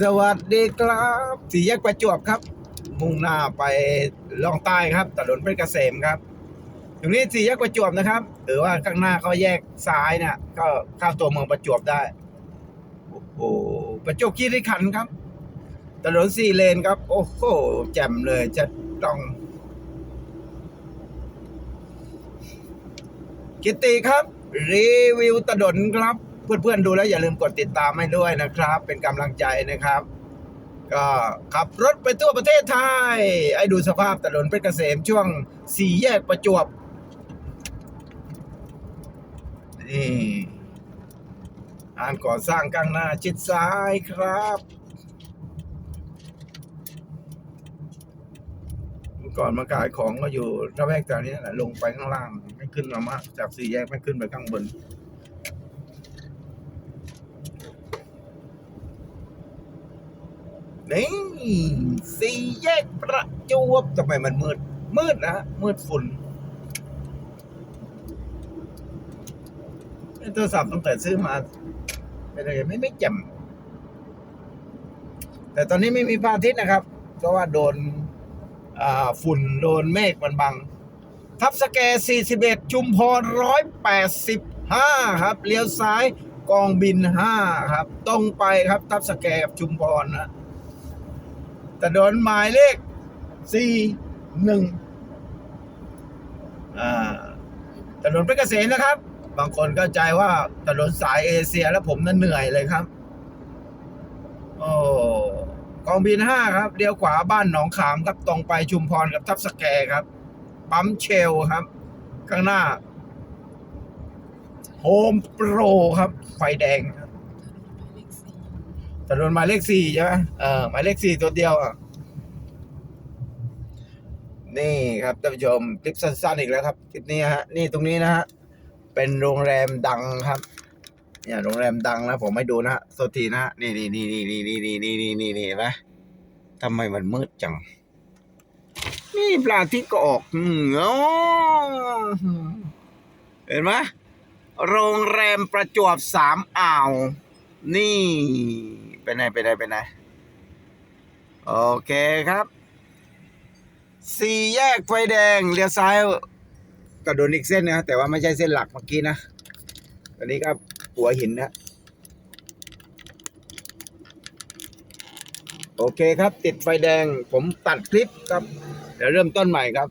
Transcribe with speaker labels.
Speaker 1: สวัสดีครับสี่แยกประจวบครับ มุ่งหน้าไปล่องใต้ครับถนนเพชรเกษมครับตรงนี้สี่แยกประจวบนะครับหรือว่าข้างหน้าเขาแยกซ้ายเนี่ยก็เข้าตัวเมืองประจวบได้โอ้โหประจวบคีรีขันธ์ครับถนนสี่เลนครับ โอ้โหแจ่มเลยจะต้องกิตติครับ รีวิวถนนครับ เพื่อนๆดูแล้วอย่าลืมกดติดตามให้ด้วยนะครับ เป็นกำลังใจนะครับ ก็ขับรถไปทั่วประเทศไทยให้ดูสภาพถนนเพชรเกษมช่วงสี่แยกประจวบนี่อ่านก่อสร้างข้างหน้าชิดซ้ายครับก่อนมาขายของก็อยู่ระแวกแถวนี้แหละลงไปข้างล่างไม่ขึ้นมามากจากสี่แยกไม่ขึ้นไปข้างบน นี่สี่แยกประจวบทำไมมันมืด มืดนะมืดฝุ่นไอ้โทรศัพท์ตั้งแต่ซื้อมาเป็นอะไรไม่ไม่แจ่มแต่ตอนนี้ไม่มีพระอาทิตย์นะครับ เพราะว่าโดนฝุ่นโดนเมฆมันบัง ทับสแก41 จุมพร 185 ครับ เลี้ยวซ้ายกองบิน 5 ครับ ตรงไปครับ ทับสแกกับชุมพรนะ ถนนหมายเลขสี่หนึ่งถนนเพชรเกษมนะครับ บางคนเข้าใจว่าถนนสายเอเชียแล้วผมนั้นเหนื่อยเลยครับ โอ้กองบินห้าครับเลี้ยวขวาบ้านหนองขามครับตรงไปชุมพรกับทับสแกครับปั๊มเชลครับ ข้างหน้าโฮมโปรครับ ไฟแดงครับ ถนนหมายเลขสี่ใช่ไหมเออหมายเลขสี่ตัวเดียวอะนี่ครับท่านผู้ชมคลิปสั้นๆอีกแล้วครับคลิปนี้ฮะนี่ตรงนี้นะฮะเป็นโรงแรมดังครับ เนี่ยโรงแรมดังนะผมให้ดูนะฮะโทษทีนะฮะนี่นี่นี่นี่นี่นี่นี่นี่นี่นี่เห็นไหมทำไมมันมืดจัง นี่ปลาที่ก็ออกอืมอ๋อเห็นไหมโรงแรมประจวบสามอ่าว นี่ เป็นไงเป็นไงเป็นโอเคครับสี่แยกไฟแดงเลี้ยวซ้ายกระโดนอีกเส้นนะแต่ว่าไม่ใช่เส้นหลักเมื่อกี้นะอันนี้ครับหัวหินนะโอเคครับ ติดไฟแดงผมตัดคลิปครับ เดี๋ยวเริ่มต้นใหม่ครับ